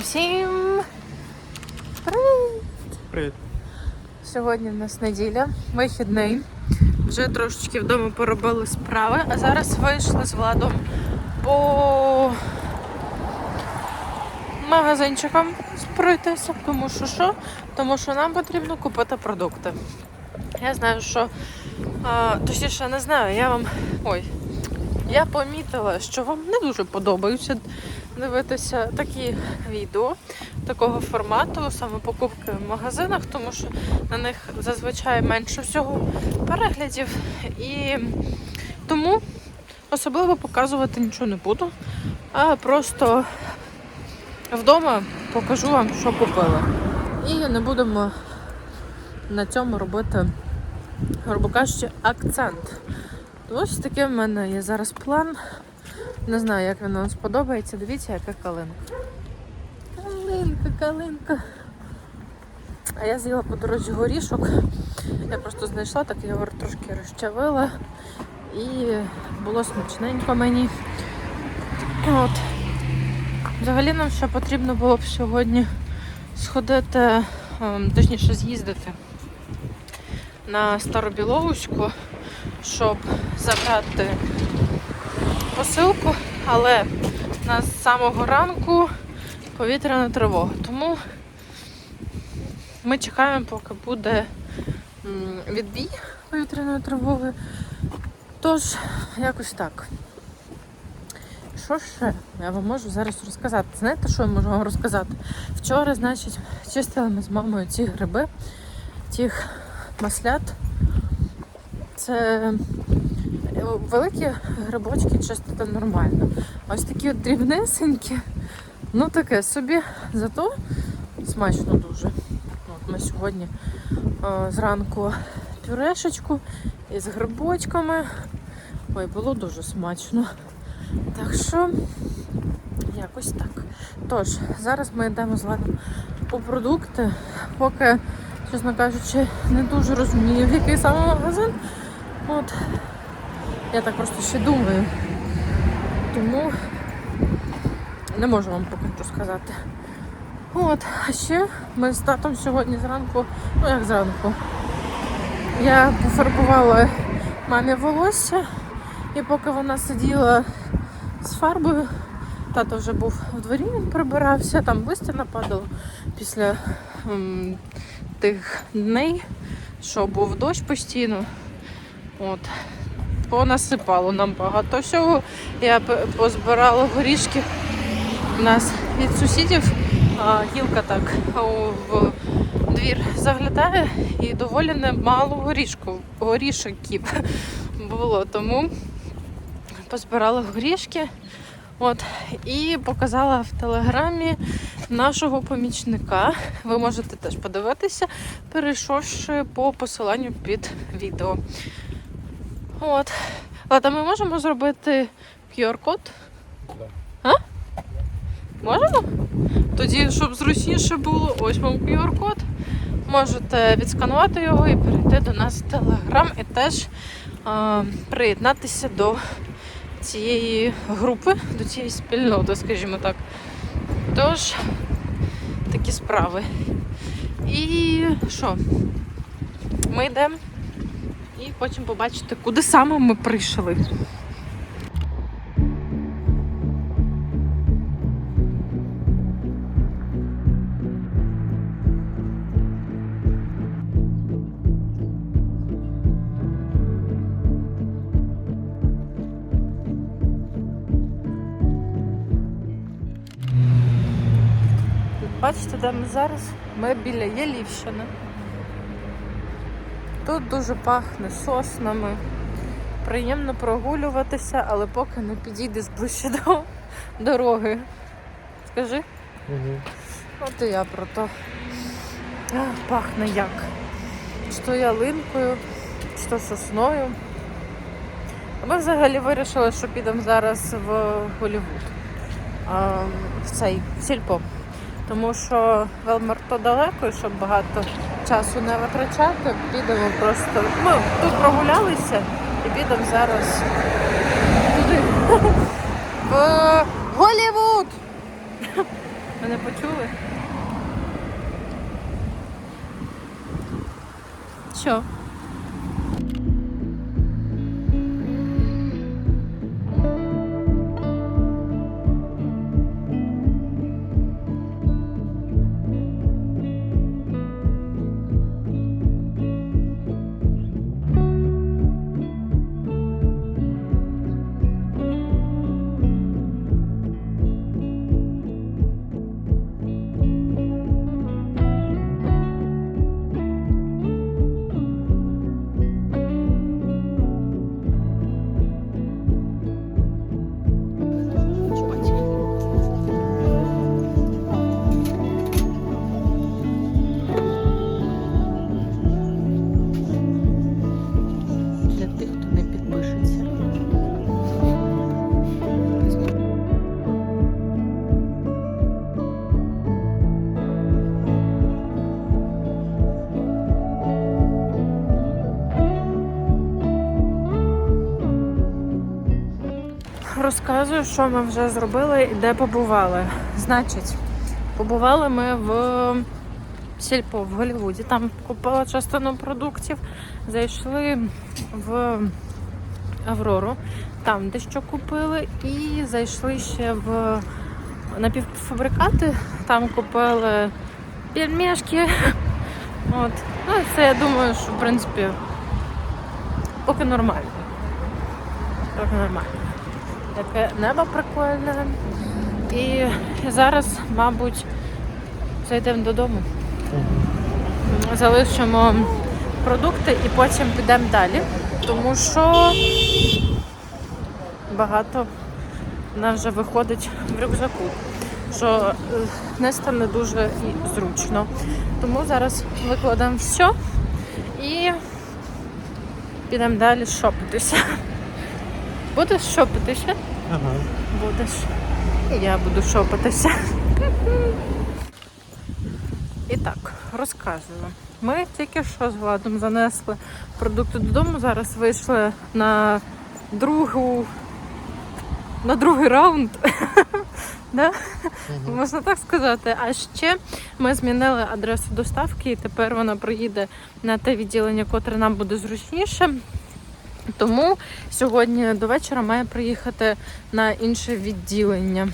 Всім привіт! Привіт. Сьогодні в нас неділя, вихідний. Вже трошечки вдома поробили справи, а зараз вийшли з Владом по магазинчикам пройтися. Тому що що? Тому що нам потрібно купити продукти. Я знаю, що а, точніше не знаю, я вам. Ой, я помітила, що вам не дуже подобаються дивитися такі відео такого формату, саме покупки в магазинах, тому що на них зазвичай менше всього переглядів. І тому особливо показувати нічого не буду, а просто вдома покажу вам, що купила. І не будемо на цьому робити, грубо кажучи, акцент. Ось такий в мене є зараз план. Не знаю, як він вам сподобається. Дивіться, яка калинка. Калинка, калинка. А я з'їла по дорозі горішок. Я просто знайшла, так його трошки розчавила. І було смачненько мені. От. Взагалі нам ще потрібно було б сьогодні сходити, ем, точніше з'їздити на Старобіловську, щоб забрати посилку, але у нас з самого ранку повітряна тривога. Тому ми чекаємо, поки буде відбій повітряної тривоги. Тож, якось так. Що ще я вам можу зараз розказати? Знаєте, що я можу вам розказати? Вчора, значить, чистили ми з мамою ці гриби, тих маслят. Це великі грибочки чистити нормально. Ось такі от дрібнесенькі, ну таке собі, зато смачно дуже. От ми сьогодні е, зранку пюрешечку із грибочками. Ой, було дуже смачно. Так що, якось так. Тож, зараз ми йдемо з Ладом по продукти, поки, чесно кажучи, не дуже розумію, в який саме магазин. От, я так просто ще думаю. Тому не можу вам поки що сказати. От, а ще ми з татом сьогодні зранку, ну як зранку, я пофарбувала мамі волосся, і поки вона сиділа з фарбою, тато вже був в дворі, він прибирався, там листя нападало після м, тих дней, що був дощ постійно. От, понасипало нам багато всього. Я позбирала горішки. У нас від сусідів а, гілка так в двір заглядає і доволі немало горішку, горішків було. Тому позбирала горішки. От, і показала в телеграмі нашого помічника. Ви можете теж подивитися, перейшовши по посиланню під відео. От. Ладно, ми можемо зробити QR-код? Да. А? Можемо? Тоді, щоб зручніше було, ось вам QR-код. Можете відсканувати його і перейти до нас в Telegram і теж а, приєднатися до цієї групи, до цієї спільноти, скажімо так. Тож, такі справи. І що? Ми йдемо і потім побачите, куди саме ми прийшли. Бачите, де ми зараз? Ми біля Єлівщини. Тут дуже пахне соснами. Приємно прогулюватися, але поки не підійдеш ближче до дороги. Скажи? Угу. От і я про то. Ах, пахне як. Чи то ялинкою, чи то сосною. Ми взагалі вирішили, що підемо зараз в Голівуд. А, в цей в сільпо. Тому що Велмарто далеко, і щоб багато часу не витрачати, підемо просто. Ми тут прогулялися і підемо зараз туди. В Голівуд! Мене почули? Що? Розказую, що ми вже зробили і де побували. Значить, побували ми в сільпо в Голлівуді. Там купила частину продуктів. Зайшли в Аврору, там дещо купили, і зайшли ще в напівфабрикати. Там купили пельмешки. От. Ну, це я думаю, що в принципі поки нормально. Поки нормально. Таке небо прикольне. І зараз, мабуть, зайдемо додому. Залишимо продукти і потім підемо далі, тому що багато в нас вже виходить в рюкзаку, що е, не дуже і зручно. Тому зараз викладемо все і підемо далі шопитися. Будеш шопитися? Ага. Будеш. Я буду шопитися. І так, розказую. Ми тільки що з Владом занесли продукти додому. Зараз вийшли на другу. На другий раунд. да? Можна так сказати. А ще ми змінили адресу доставки, і тепер вона приїде на те відділення, котре нам буде зручніше. Тому сьогодні до вечора має приїхати на інше відділення.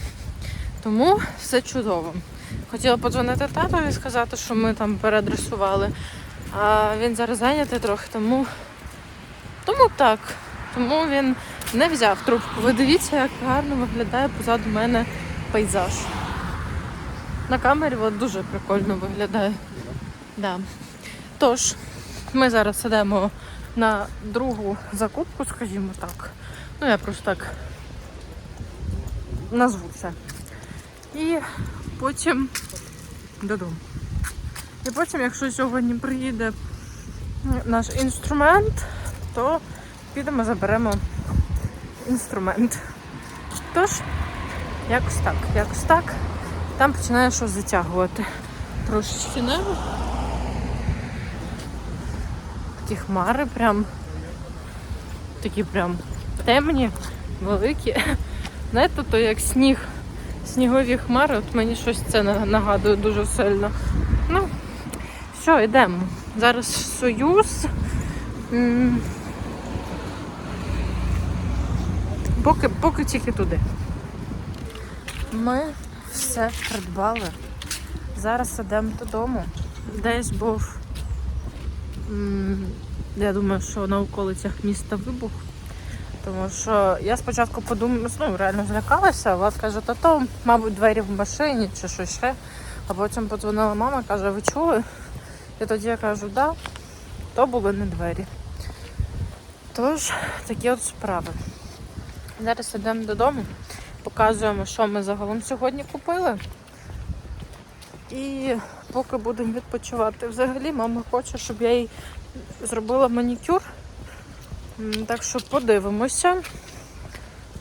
Тому все чудово. Хотіла подзвонити татові сказати, що ми там переадресували. А він зараз зайнятий трохи, тому, тому так. Тому він не взяв трубку. Ви дивіться, як гарно виглядає позаду мене пейзаж. На камері от дуже прикольно виглядає. Да. Тож, ми зараз йдемо на другу закупку, скажімо так. Ну, я просто так назву це. І потім додому. І потім, якщо сьогодні приїде наш інструмент, то підемо заберемо інструмент. Тож, якось так, якось так. Там починає щось затягувати. Трошечки небо. Такі хмари прям такі прям темні, великі. Знаєте, то як сніг, снігові хмари, от мені щось це нагадує дуже сильно. Ну, все, йдемо. Зараз союз. Поки, поки тільки туди. Ми все придбали. Зараз йдемо додому. Десь був Я думаю, що на околицях міста вибух. Тому що я спочатку подумала, ну реально злякалася, Влад каже, та то, мабуть, двері в машині чи щось ще. А потім подзвонила мама, каже, ви чули? І тоді я кажу, да, то були не двері. Тож, такі от справи. Зараз йдемо додому, показуємо, що ми загалом сьогодні купили. І поки будемо відпочивати. Взагалі, мама хоче, щоб я їй зробила манікюр. Так що подивимося.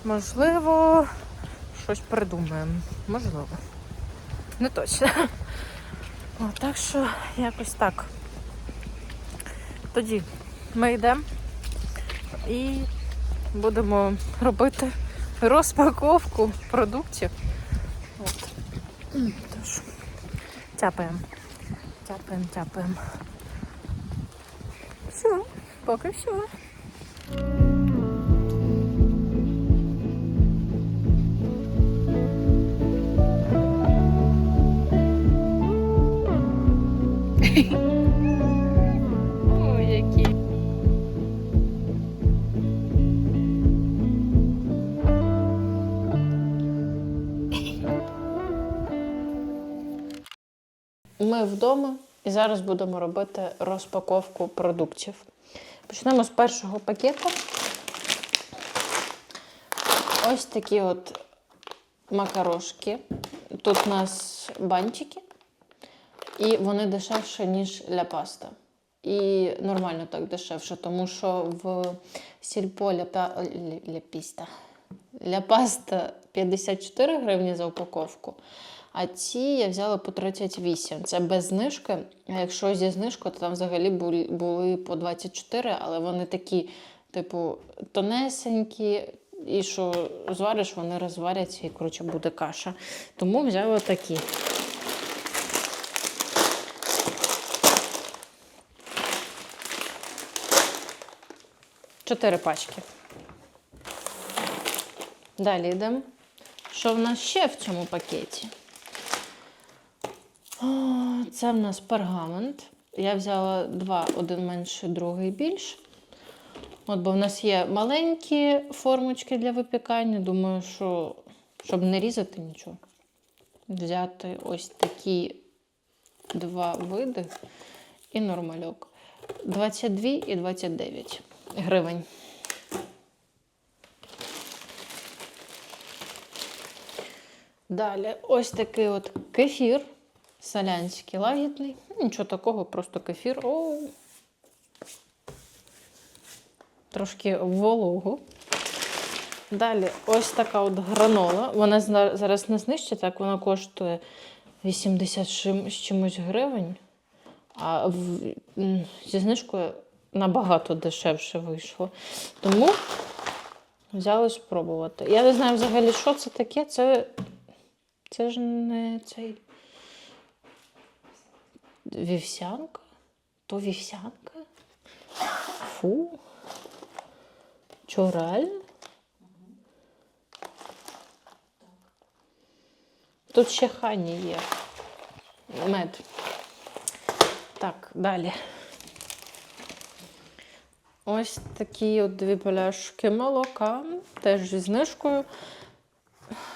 Можливо, щось придумаємо. Можливо. Не точно. О, так що якось так. Тоді ми йдемо і будемо робити розпаковку продуктів. От. М, Тож, тяпаємо. Тяпаємо, тяпаємо. Все, поки все. Ми вдома і зараз будемо робити розпаковку продуктів. Почнемо з першого пакету. Ось такі от макарошки. Тут у нас бантики, і вони дешевші, ніж ля паста. І нормально так дешевше, тому що в сільпо ля, ля, ля піста. Ля паста 54 гривні за упаковку. А ці я взяла по 38. Це без знижки. А якщо зі знижкою, то там взагалі були, по 24, але вони такі, типу, тонесенькі, і що звариш, вони розваряться і коротше буде каша. Тому взяла такі. Чотири пачки. Далі йдемо. Що в нас ще в цьому пакеті? Це в нас пергамент. Я взяла два, один менший, другий більш. От, бо в нас є маленькі формочки для випікання. Думаю, що щоб не різати нічого, взяти ось такі два види і нормальок. 22 і 29 гривень. Далі ось такий от кефір. Солянський лагідний. Ну, Нічого такого, просто кефір. Оу. Трошки вологу. Далі ось така от гранола. Вона зараз не знищить, так вона коштує 80 з чимось гривень. А в, зі знижкою набагато дешевше вийшло. Тому взяли спробувати. Я не знаю взагалі, що це таке. Це, це ж не цей. Вівсянка? То вівсянка? Фу. Чо, реально? Тут ще хані є. Мед. Так, далі. Ось такі от дві пляшки молока. Теж зі знижкою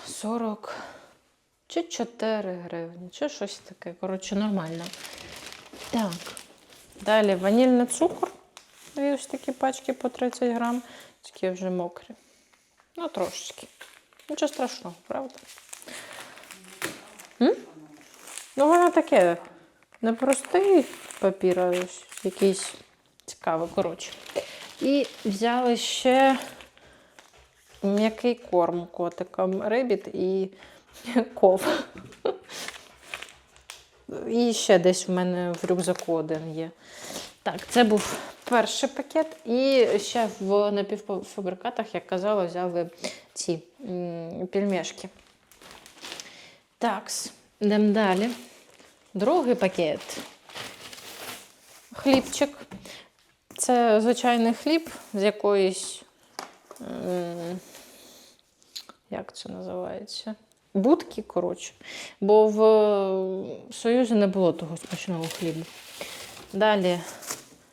40 чи 4 гривні, чи щось таке. Коротше, нормально. Так. Далі ванільний цукор. І ось такі пачки по 30 грам. Такі вже мокрі. Ну, трошечки. Нічого страшного, правда? М? Ну, воно таке. Не простий папір, а ось якийсь цікавий, коротше. І взяли ще м'який корм котикам рибіт і ков. І ще десь в мене в рюкзаку один є. Так, це був перший пакет. І ще в напівфабрикатах, як казала, взяли ці м, пельмешки. Так, йдемо далі. Другий пакет. Хлібчик. Це звичайний хліб з якоїсь. Як це називається? Будки, коротше. Бо в е, Союзі не було того смачного хлібу. Далі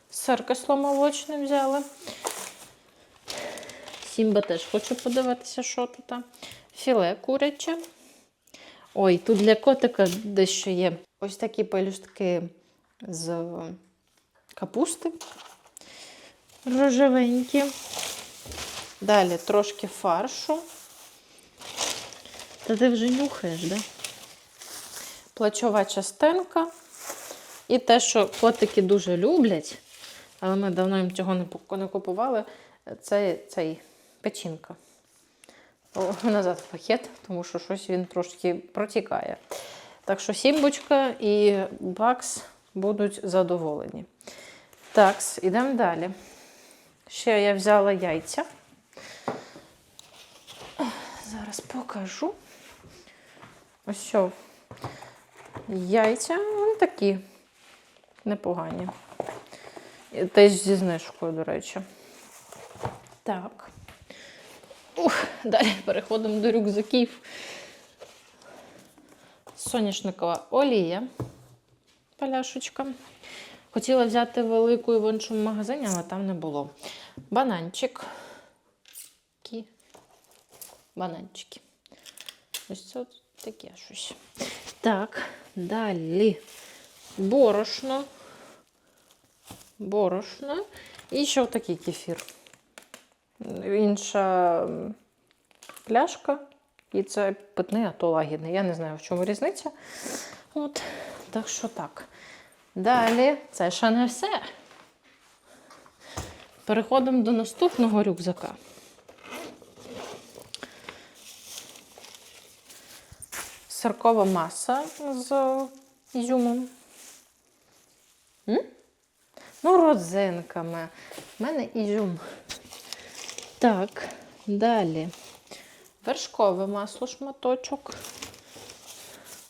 сир кисломолочний взяли. Сімба теж хочу подивитися, що тут. Філе куряче. Ой, тут для котика дещо є. Ось такі пелюстки з капусти рожевенькі. Далі трошки фаршу. Та ти вже нюхаєш, да? Плачова частинка. І те, що котики дуже люблять, але ми давно їм цього не купували, це цей печінка. О, Назад в пакет, тому що щось він трошки протікає. Так що сімбочка і бакс будуть задоволені. Так, ідемо далі. Ще я взяла яйця. Зараз покажу. Ось що. яйця вони такі непогані. Теж зі знижкою, до речі. Так. Ух, далі переходимо до рюкзаків. Соняшникова олія. Паляшечка. Хотіла взяти велику і в іншому магазині, але там не було. Бананчик. Бананчики. Ось це таке щось. Так, далі борошно. Борошно. І ще отакий кефір. Інша пляшка. І це питний, а то лагідний. Я не знаю, в чому різниця. От, так що так. Далі, це ще не все. Переходимо до наступного рюкзака. Сиркова маса з ізюмом. М? Ну, родзинками. У мене ізюм. Так, далі. Вершкове масло, шматочок.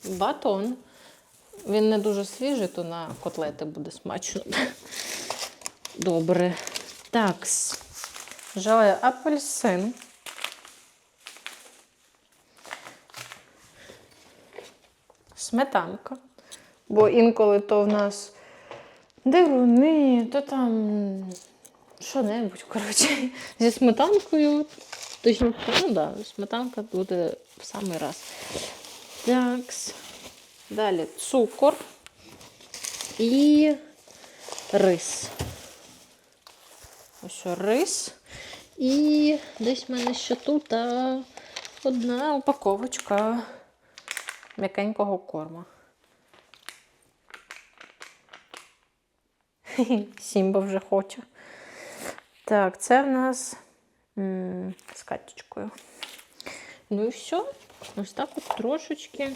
Батон. Він не дуже свіжий, то на котлети буде смачно. Добре. Так. Желе апельсин. Сметанка. Бо інколи то в нас дируни, то там що-небудь, коротше, зі сметанкою. Точніше, ну да, сметанка буде в самий раз. Так. Далі цукор і рис. Ось рис. І десь в мене ще тут одна упаковочка м'якенького корма. Сімба вже хоче. Так, це в нас з катечкою. Ну і все. Ось так от трошечки.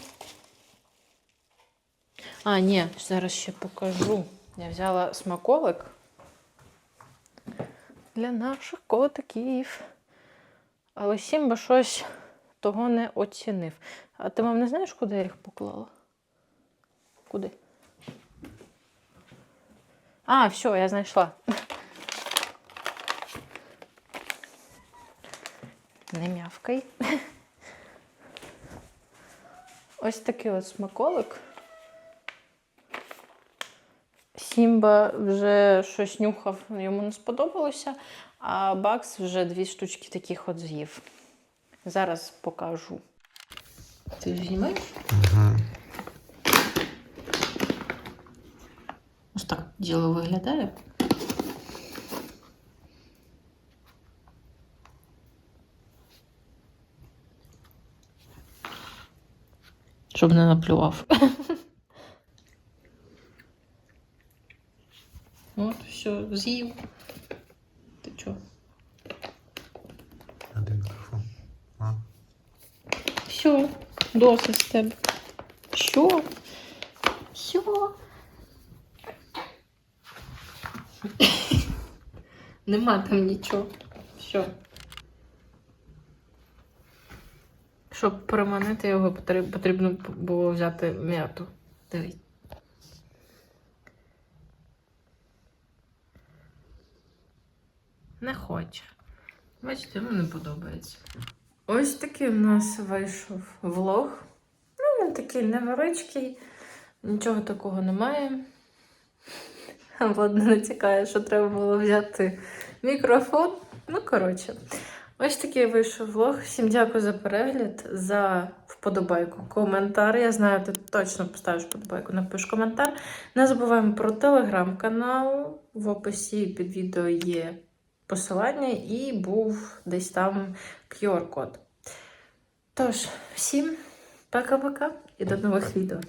А, ні, зараз ще покажу. Я взяла смаколик для наших котиків. Але Сімба щось того не оцінив. А ти, мам, не знаєш, куди я їх поклала? Куди? А, все, я знайшла. Не м'явкай. Ось такий от смаколик. Сімба вже щось нюхав, йому не сподобалося, а Бакс вже дві штучки таких от з'їв. Зараз покажу. Ти знімаєш? Ось так діло виглядає. Щоб не наплював. От, все, з'їв. Ти чого? А де мікрофон? А? Все, досить з тебе. Що? Що? Нема там нічого. Все. Щоб переманити його, потрібно було взяти м'яту. Дивись. Не хоче. Бачите, йому не подобається. Ось такий в нас вийшов влог. Ну, він такий невеличкий, нічого такого немає. Владно натякає, що треба було взяти мікрофон. Ну, коротше, ось такий вийшов влог. Всім дякую за перегляд, за вподобайку. Коментар. Я знаю, ти точно поставиш вподобайку, напиш коментар. Не забуваємо про телеграм-канал. В описі під відео є посилання і був десь там QR-код. Тож, всім пока-пока і до нових відео.